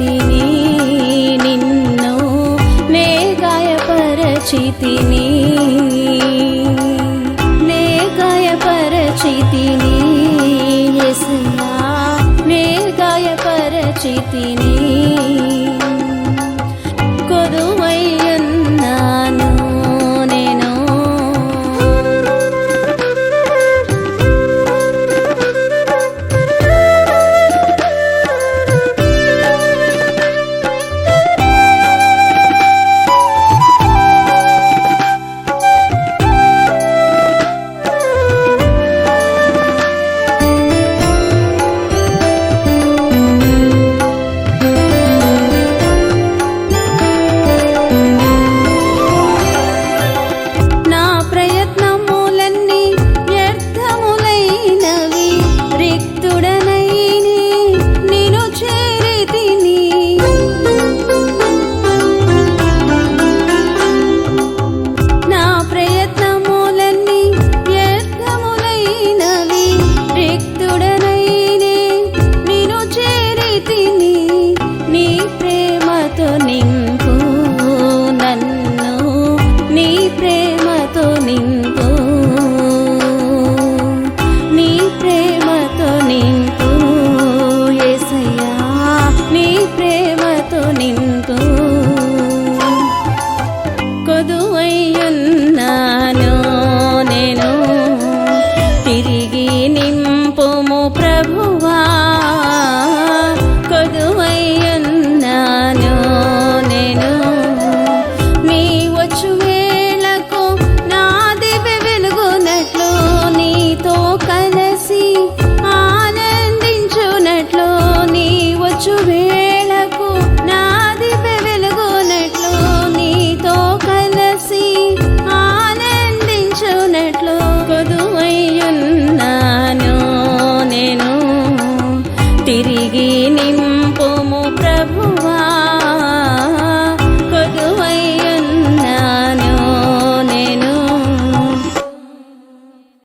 గాయపరచితిని నిన్ను నే గాయపరచితిని నే గాయపరచితిని యేసయ్యా నే గాయపరచితిని prabhu ನಿನ್ನ